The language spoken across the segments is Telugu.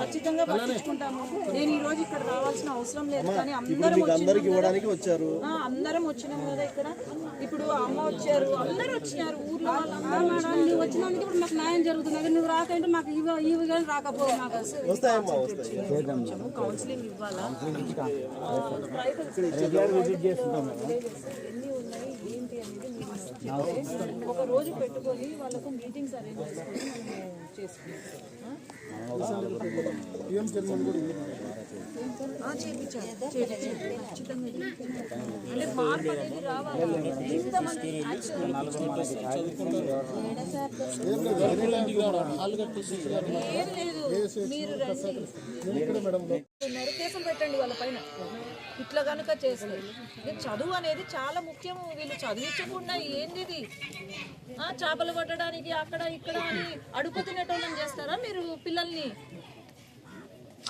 ఖచ్చితంగా పట్టించుకుంటాము. నేను ఈ రోజు ఇక్కడ రావాల్సిన అవసరం లేదు కానీ అందరం అందరికి. ఇవ్వడానికి వచ్చారు. ఆ, అందరం వచ్చినాం కదా ఇక్కడ. ఇప్పుడు అమ్మ వచ్చారు. అందరూ వచ్చినారు. ఊర్లో మేడం నువ్వు వచ్చినందుకు ఇప్పుడు మాకు న్యాయం జరుగుతుంది. నువ్వు రాకంటే మాకు ఇవి ఇవి కానీ రాకపోవు మాకు. కౌన్సిలింగ్ ఇవ్వాలా? ఎన్ని ఉన్నాయి ఏంటి అనేది మీరు చెప్తే ఒక రోజు పెట్టుకొని వాళ్ళకు మీటింగ్స్ అరేంజ్ చేసుకొని మీరు రండి. ఉన్నారు, కేసులు పెట్టండి వాళ్ళ పైన. ఇట్లా కనుక చేస్తే. ఇది చదువు అనేది చాలా ముఖ్యము వీళ్ళు చదివించకుండా ఏంది ఇది? ఆ, చేపలు పట్టడానికి అక్కడ ఇక్కడ అని అడుగు తినేటోళ్ళని చేస్తారా మీరు పిల్లల్ని?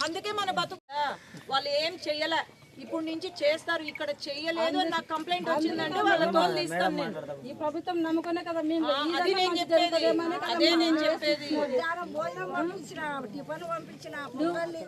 అందుకే మన బతుకు వాళ్ళు ఏం చెయ్యలే. ఇప్పుడు నుంచి చేస్తారు ఇక్కడ చెయ్యలేదు అని నాకు కంప్లైంట్ వచ్చిందంటే వాళ్ళ తోలు తీస్తాను నేను. ఈ ప్రభుత్వం నమ్ముకునే కదా మేము అది నేను చెప్పేది. అదే నేను చెప్పేది. భోజనం పంపించిన టిఫిన్ పంపించిన